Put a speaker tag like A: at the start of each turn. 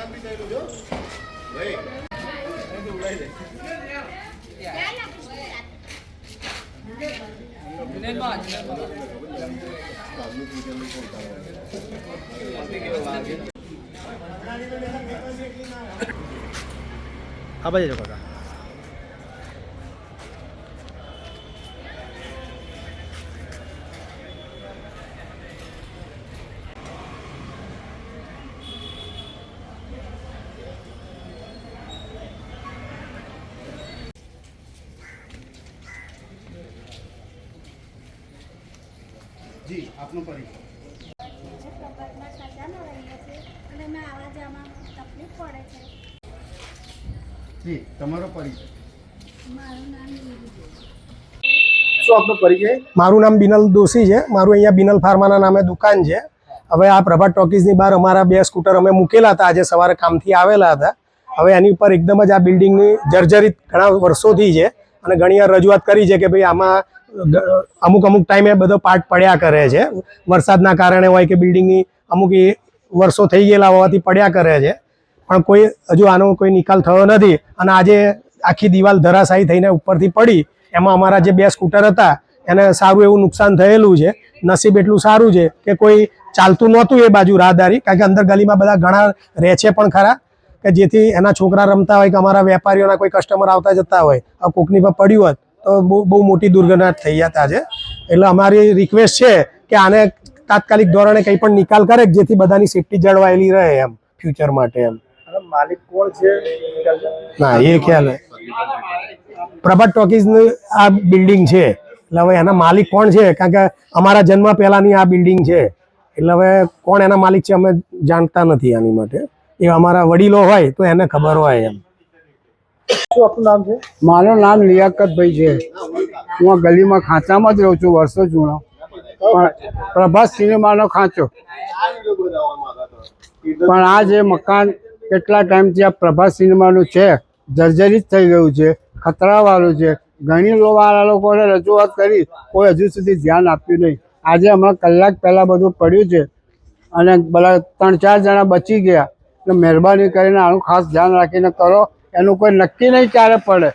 A: આવ્યા મોટા
B: લિંકમાં આ બાજુ કાકા.
A: જી આપનો પરિચય.
C: પ્રભાતમાં સજાનો રહીએ છીએ અને અમે આવા જવામાં તકલીફ પડે છે.
A: જી તમારો પરિચય.
C: મારું નામ
A: શું આપનો પરિચય?
D: મારું નામ બિનલ દોશી છે. મારું અહીંયા બિનલ ફાર્માના નામે દુકાન છે. હવે આ પ્રભાત ટોકીઝની બહાર અમારા બે સ્કૂટર અમે મૂકેલા હતા. આજે સવારે કામથી આવેલા હતા. હવે એની ઉપર એકદમ જ આ બિલ્ડિંગની જર્જરિત ઘણા વર્ષોથી છે અને ઘણી વાર રજૂઆત કરી છે કે ભાઈ આમાં અમુક અમુક ટાઈમે બધો પાર્ટ પડ્યા કરે છે. વરસાદના કારણે હોય કે બિલ્ડિંગની અમુક વર્ષો થઈ ગયેલા હોવાથી પડ્યા કરે છે. પણ કોઈ હજુ આનો કોઈ નિકાલ થયો નથી અને આજે આખી દિવાલ ધરાશાયી થઈને ઉપરથી પડી. એમાં અમારા જે બે સ્કૂટર હતા, એને સારું એવું નુકસાન થયેલું છે. નસીબ એટલું સારું છે કે કોઈ ચાલતું નહોતું એ બાજુ રાહદારી, કારણ કે અંદર ગલીમાં બધા ઘણા રહે છે પણ ખરા, કે જેથી એના છોકરા રમતા હોય કે અમારા વેપારીઓના કોઈ કસ્ટમર આવતા જતા હોય, આ કોકની પર પડ્યું હોત તો બહુ બહુ મોટી દુર્ઘટના થઈ જતા છે એટલે અમારી રિક્વેસ્ટ છે કે આને તાત્કાલિક ધોરણે કંઈ પણ નિકાલ કરે જેથી બધાની સેફટી જળવાયેલી રહે એમ ફ્યુચર માટે એમ.
A: માલિક કોણ છે?
D: ના એ ખ્યાલ. પ્રભાત ટોકીઝની આ બિલ્ડિંગ છે. એટલે હવે એના માલિક કોણ છે? કારણ કે અમારા જન્મ પહેલાની આ બિલ્ડિંગ છે. એટલે હવે કોણ એના માલિક છે અમે જાણતા નથી આની માટે. એ અમારા વડીલો હોય તો એને ખબર હોય એમ.
A: શું આપનું નામ છે?
E: મારું નામ લિયાકતભાઈ છે. હું આ ગલીમાં ખાંચામાં જ રહું છું, વર્ષો જૂનો. પણ પ્રભાસ સિનેમાનો ખાંચો. પણ આ જે મકાન કેટલા ટાઈમથી આ પ્રભાસ સિનેમાનું છે, જર્જરિત થઈ ગયું છે, ખતરાવાળું છે. ઘણી વાળા લોકોને રજૂઆત કરી, કોઈ હજુ સુધી ધ્યાન આપ્યું નહીં. આજે હમણાં કલાક પહેલાં બધું પડ્યું છે અને બધા ત્રણ ચાર જણા બચી ગયા. એટલે મહેરબાની કરીને આનું ખાસ ધ્યાન રાખીને કરો. એનું કોઈ નક્કી નહીં ક્યારે પડે.